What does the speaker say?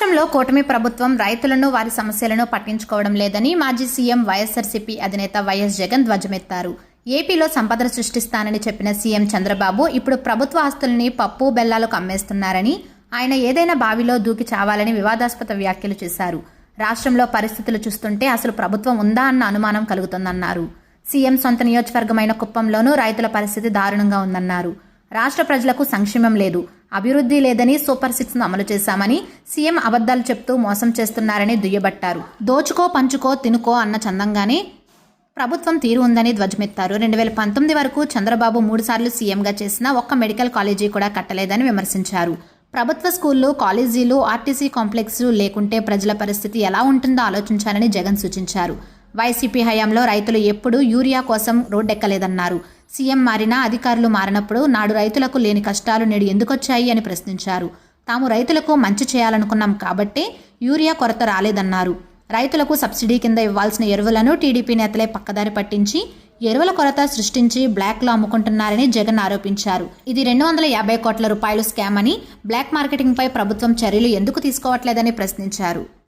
రాష్ట్రంలో కూటమి ప్రభుత్వం రైతులను వారి సమస్యలను పట్టించుకోవడం లేదని మాజీ సీఎం వైఎస్ఆర్సీపీ అధినేత వైఎస్ జగన్ ధ్వజమెత్తారు. ఏపీలో సంపద సృష్టిస్తానని చెప్పిన సీఎం చంద్రబాబు ఇప్పుడు ప్రభుత్వ ఆస్తుల్ని పప్పు బెల్లాలకు అమ్మేస్తున్నారని ఆయన ఏదైనా బావిలో దూకి చావాలని వివాదాస్పద వ్యాఖ్యలు చేశారు. రాష్ట్రంలో పరిస్థితులు చూస్తుంటే అసలు ప్రభుత్వం ఉందా అన్న అనుమానం కలుగుతుందన్నారు. సీఎం సొంత నియోజకవర్గమైన కుప్పంలోనూ రైతుల పరిస్థితి దారుణంగా ఉందన్నారు. రాష్ట్ర ప్రజలకు సంక్షేమం లేదు. అభివృద్ధి లేదని సూపర్ సిక్స్ను అమలు చేశామని సీఎం అబద్ధాలు చెప్తూ మోసం చేస్తున్నారని దుయ్యబట్టారు. దోచుకో పంచుకో తినుకో అన్న చందంగానే ప్రభుత్వం తీరు ఉందని ధ్వజమెత్తారు. రెండు వేల పంతొమ్మిది వరకు చంద్రబాబు మూడుసార్లు సీఎంగా చేసిన ఒక్క మెడికల్ కాలేజీ కూడా కట్టలేదని విమర్శించారు. ప్రభుత్వ స్కూళ్ళు కాలేజీలు ఆర్టీసీ కాంప్లెక్స్లు లేకుంటే ప్రజల పరిస్థితి ఎలా ఉంటుందో ఆలోచించాలని జగన్ సూచించారు. వైసీపీ హయాంలో రైతులు ఎప్పుడూ యూరియా కోసం రోడ్డెక్కలేదన్నారు. సీఎం మారినా అధికారులు మారినప్పుడు నాడు రైతులకు లేని కష్టాలు నేడు ఎందుకొచ్చాయి అని ప్రశ్నించారు. తాము రైతులకు మంచి చేయాలనుకున్నాం కాబట్టే యూరియా కొరత రాలేదన్నారు. రైతులకు సబ్సిడీ కింద ఇవ్వాల్సిన ఎరువులను టీడీపీ నేతలే పక్కదారి పట్టించి ఎరువుల కొరత సృష్టించి బ్లాక్లో అమ్ముకుంటున్నారని జగన్ ఆరోపించారు. ఇది రెండు వందల యాభై కోట్ల రూపాయలు స్కామ్ అని బ్లాక్ మార్కెటింగ్పై ప్రభుత్వం చర్యలు ఎందుకు తీసుకోవట్లేదని ప్రశ్నించారు.